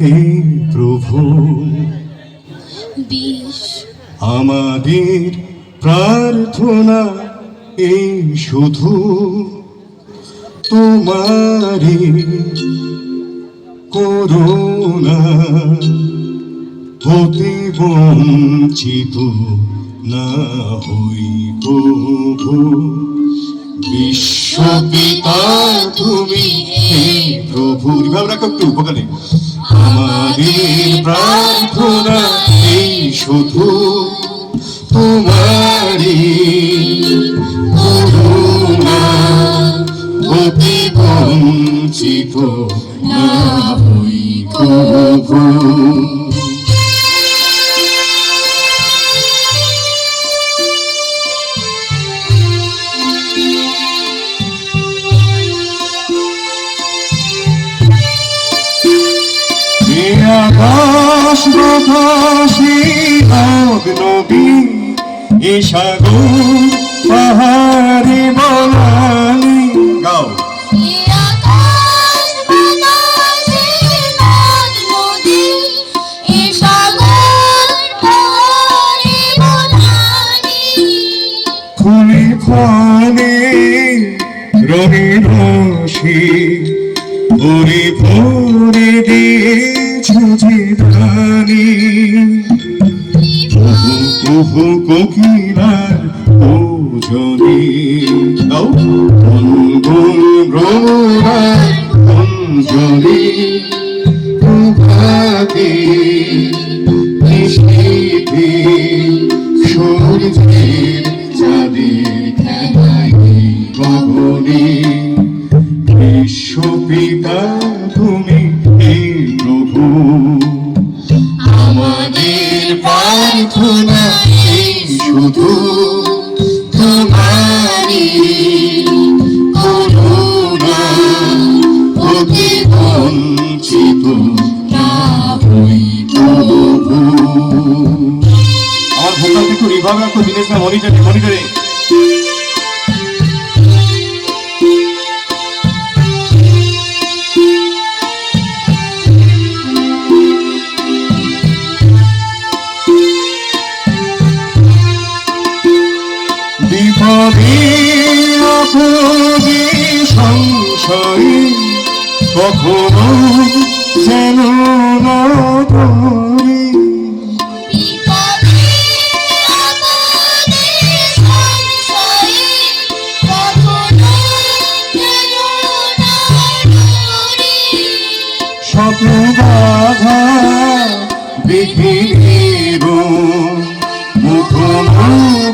হে প্রভু আমাদের প্রার্থনা এই শুধু তোমারি করুণা। হতে বঞ্চিত না হই প্রভু বিশ্বপিতা তুমি। রাখো একটু ভোকালে আমাদের শুধু তোমারি বঞ্চিত না বাতাসে নদ নদী এ সাগর পাহাড়ে বলানি গাও। ফুলে ফলে রঙে রসে ভরে ভরে ধানি প্রভু প্রভু কোকিলার ওজনে। গুনগুন অঞ্জলি। প্রভাতে আমার ভোকাল একটু রিভাব রাখো দিনেশ না মনিটরে মনিটরে। আপদে সংশয়ে কখনো যেন না বাধা বিঘ্নের মুখোমুখি